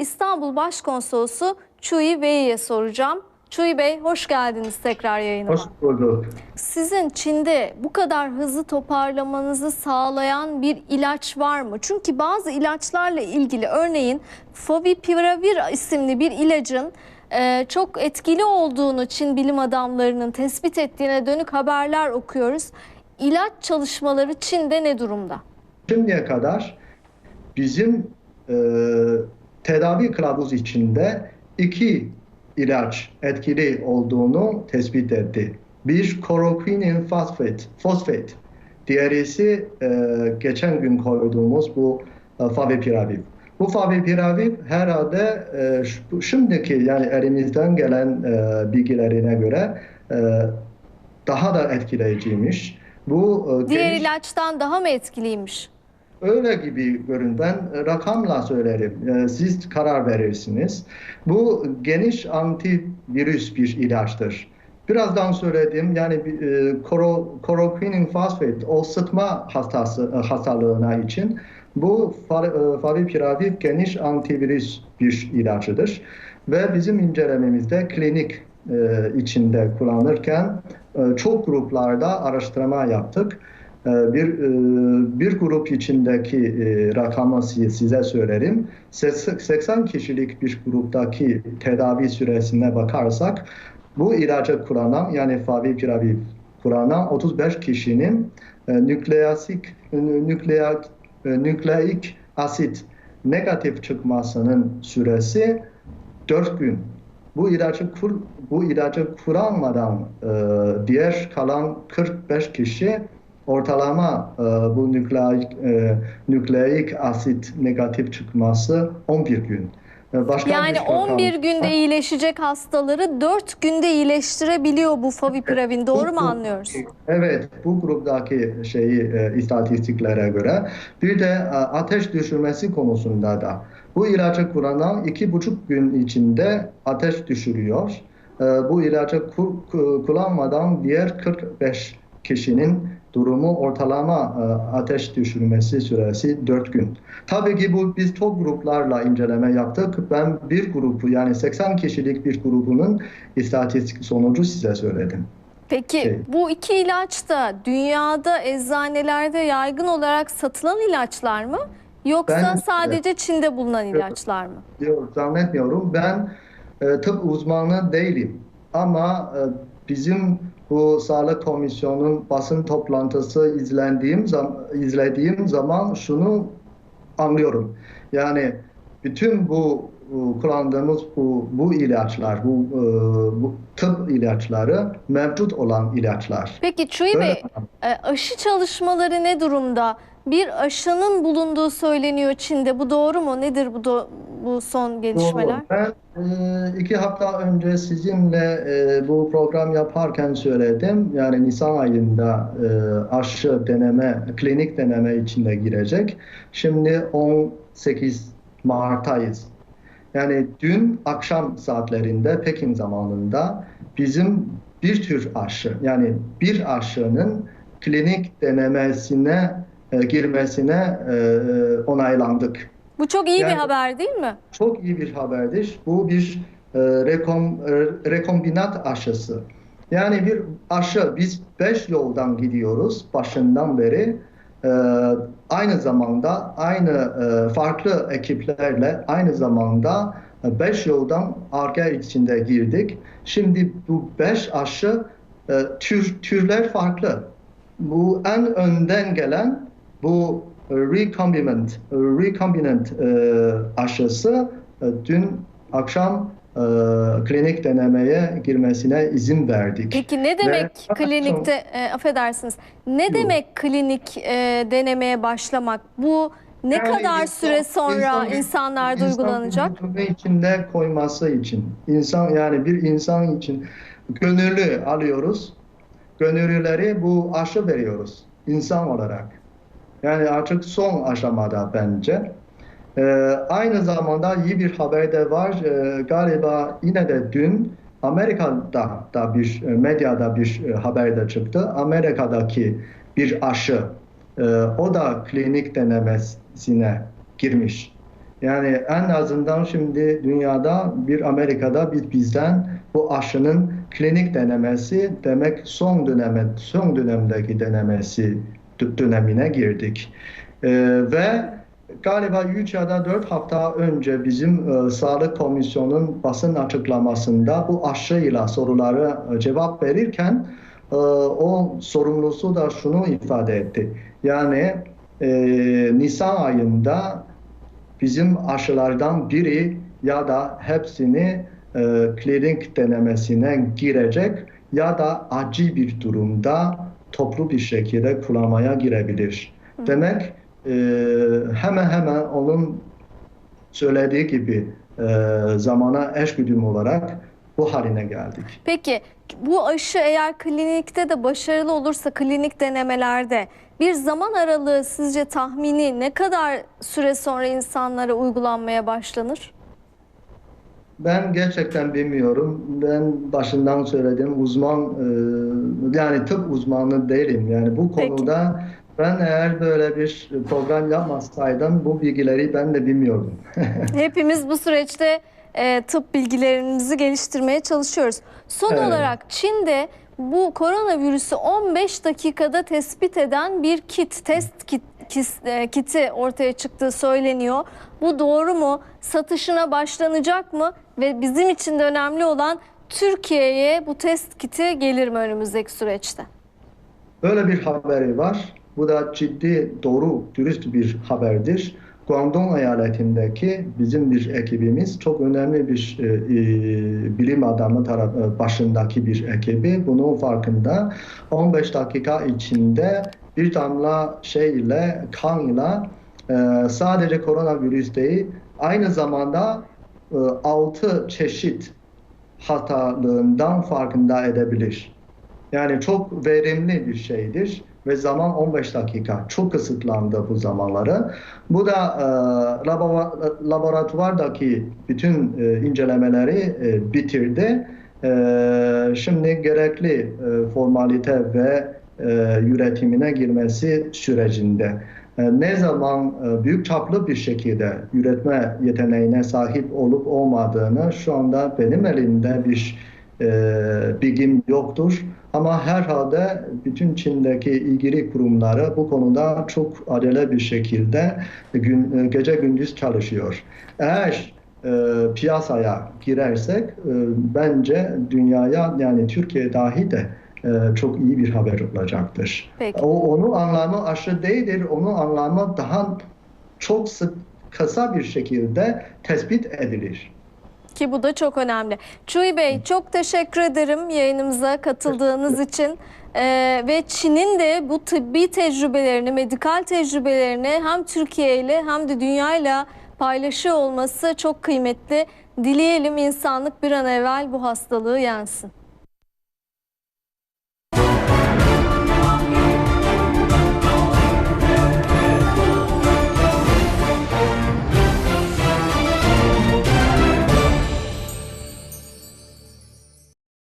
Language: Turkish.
İstanbul Başkonsolosu Chui Bey'e soracağım. Chui Bey hoş geldiniz tekrar yayınıma. Hoş bulduk. Sizin Çin'de bu kadar hızlı toparlamanızı sağlayan bir ilaç var mı? Çünkü bazı ilaçlarla ilgili örneğin Favipiravir isimli bir ilacın e, çok etkili olduğunu Çin bilim adamlarının tespit ettiğine dönük haberler okuyoruz. İlaç çalışmaları Çin'de ne durumda? Şimdiye kadar bizim e, tedavi kılavuz içinde iki ilaç etkili olduğunu tespit etti. Bir kloroquinin fosfat, fosfat. Diğerisi e, geçen gün koyduğumuz bu e, favipiravir. Bu favipiravir herhalde e, şimdiki yani elimizden gelen e, bilgilerine göre e, daha da etkileyiciymiş. Bu e, Diğer geniş- ilaçtan daha mı etkiliymiş? Öyle gibi görün. Ben rakamla söylerim. E, Siz karar verirsiniz. Bu geniş antivirüs bir ilaçtır. Birazdan söyledim yani e, koro, kloroquinin fosfat o sıtma hastası e, hastalığına için bu fa- e, favipiravir geniş antivirüs bir ilacıdır ve bizim incelememizde klinik e, içinde kullanırken e, çok gruplarda araştırma yaptık. E, bir e, bir grup içindeki e, rakamı si- size söylerim. Ses- 80 kişilik bir gruptaki tedavi süresine bakarsak bu ilacı kullanan yani favipiravir kullanan 35 kişinin e, nükleasik e, nükleik asit negatif çıkmasının süresi 4 gün. Bu ilacı kur, bu ilacı kullanmadan diğer kalan 45 kişi ortalama e, bu nükleik e, nükleik asit negatif çıkması 11 gün. E, başka Yani bir rakam- 11 günde iyileşecek hastaları 4 günde iyileştirebiliyor bu favipiravin. Doğru mu anlıyoruz? Evet, bu gruptaki şeyi e, istatistiklere göre bir de e, ateş düşürmesi konusunda da bu ilacı kullanan iki buçuk gün içinde ateş düşürüyor. E, bu ilacı ku- ku- kullanmadan diğer 45 kişinin durumu ortalama e, ateş düşürmesi süresi 4 gün. Tabii ki bu biz çok gruplarla inceleme yaptık. Ben bir grubu yani 80 kişilik bir grubunun istatistik sonucu size söyledim. Peki Şey- bu iki ilaç da dünyada eczanelerde yaygın olarak satılan ilaçlar mı? Yoksa Ben- sadece Çin'de bulunan ilaçlar mı? Yok, zannetmiyorum. Ben e, tıp uzmanı değilim. Ama e, bizim bu Sağlık Komisyonu'nun basın toplantısı izlediğim, zam izlediğim zaman şunu anlıyorum. Yani bütün bu kullandığımız bu, bu ilaçlar, bu, e, bu tıp ilaçları mevcut olan ilaçlar. Peki Böyle- Bey e, aşı çalışmaları ne durumda? Bir aşının bulunduğu söyleniyor Çin'de. Bu doğru mu? Nedir bu do- bu son gelişmeler? Ben e, iki hafta önce sizinle e, bu program yaparken söyledim. Yani Nisan ayında e, aşı deneme, klinik deneme içinde girecek. Şimdi 18 Mart'tayız. Yani dün akşam saatlerinde Pekin zamanında bizim bir tür aşı yani bir aşının klinik denemesine girmesine onaylandık. Bu çok iyi bir Yani- haber değil mi? Çok iyi bir haberdir. Bu bir e, rekom, e, rekombinat aşısı. Yani bir aşı, biz beş yoldan gidiyoruz başından beri. E, aynı zamanda, aynı e, farklı ekiplerle aynı zamanda e, beş yoldan arka içinde girdik. Şimdi bu beş aşı e, tür, türler farklı. Bu en önden gelen bu recombinant, e, recombinant e, aşısı e, dün akşam e, klinik denemeye girmesine izin verdik. Peki ne demek Ve- klinikte e, affedersiniz. Ne Yok. demek klinik e, denemeye başlamak? Bu ne Yani kadar insan- süre sonra insan- insanlarda insan uygulanacak? içinde koyması için insan yani bir insan için gönüllü alıyoruz. Gönüllüleri bu aşı veriyoruz insan olarak. Yani artık son aşamada bence. Ee, aynı zamanda iyi bir haber de var. Ee, galiba yine de dün Amerika'da da bir e, medyada bir e, haber de çıktı. Amerika'daki bir aşı e, o da klinik denemesine girmiş. Yani en azından şimdi dünyada bir Amerika'da bir bizden bu aşının klinik denemesi demek son döneme son dönemdeki denemesi dönemine girdik. Ee, ve galiba 3 ya da 4 hafta önce bizim e, Sağlık Komisyonu'nun basın açıklamasında bu aşıyla sorulara e, cevap verirken e, o sorumlusu da şunu ifade etti. Yani e, Nisan ayında bizim aşılardan biri ya da hepsini e, klinik denemesine girecek ya da acil bir durumda toplu bir şekilde kullanmaya girebilir. Demek e, hemen hemen onun söylediği gibi e, zamana eşgüdüm olarak bu haline geldik. Peki bu aşı eğer klinikte de başarılı olursa klinik denemelerde bir zaman aralığı sizce tahmini ne kadar süre sonra insanlara uygulanmaya başlanır? Ben gerçekten bilmiyorum. Ben başından söyledim uzman e, yani tıp uzmanı değilim. Yani bu Peki. konuda ben eğer böyle bir program yapmasaydım bu bilgileri ben de bilmiyordum. Hepimiz bu süreçte e, tıp bilgilerimizi geliştirmeye çalışıyoruz. Son Evet. olarak Çin'de bu koronavirüsü 15 dakikada tespit eden bir kit, test kit, kiti ortaya çıktığı söyleniyor. Bu doğru mu? Satışına başlanacak mı? Ve bizim için de önemli olan Türkiye'ye bu test kiti gelir mi önümüzdeki süreçte? Böyle bir haberi var. Bu da ciddi, doğru, dürüst bir haberdir. Guangdong eyaletindeki bizim bir ekibimiz çok önemli bir e, e, bilim adamı taraf, e, başındaki bir ekibi bunun farkında 15 dakika içinde bir damla şey ile kan ile sadece koronavirüs değil aynı zamanda e, 6 çeşit hatalığından farkında edebilir. Yani çok verimli bir şeydir ve zaman 15 dakika. Çok kısıtlandı bu zamanları. Bu da e, labora- laboratuvardaki bütün e, incelemeleri e, bitirdi. E, şimdi gerekli e, formalite ve üretimine girmesi sürecinde. E, ne zaman e, büyük çaplı bir şekilde üretme yeteneğine sahip olup olmadığını şu anda benim elimde bir e, bilgim yoktur. Ama herhalde bütün Çin'deki ilgili kurumları bu konuda çok acele bir şekilde gün, e, gece gündüz çalışıyor. Eğer e, piyasaya girersek e, bence dünyaya yani Türkiye dahi de e, çok iyi bir haber olacaktır. Peki. O, onun anlamı aşı değildir. Onun anlamı daha çok sık kısa bir şekilde tespit edilir. Ki bu da çok önemli. Çuy Bey çok teşekkür ederim yayınımıza katıldığınız için. Ee, ve Çin'in de bu tıbbi tecrübelerini, medikal tecrübelerini hem Türkiye ile hem de dünya ile paylaşıyor olması çok kıymetli. Dileyelim insanlık bir an evvel bu hastalığı yensin.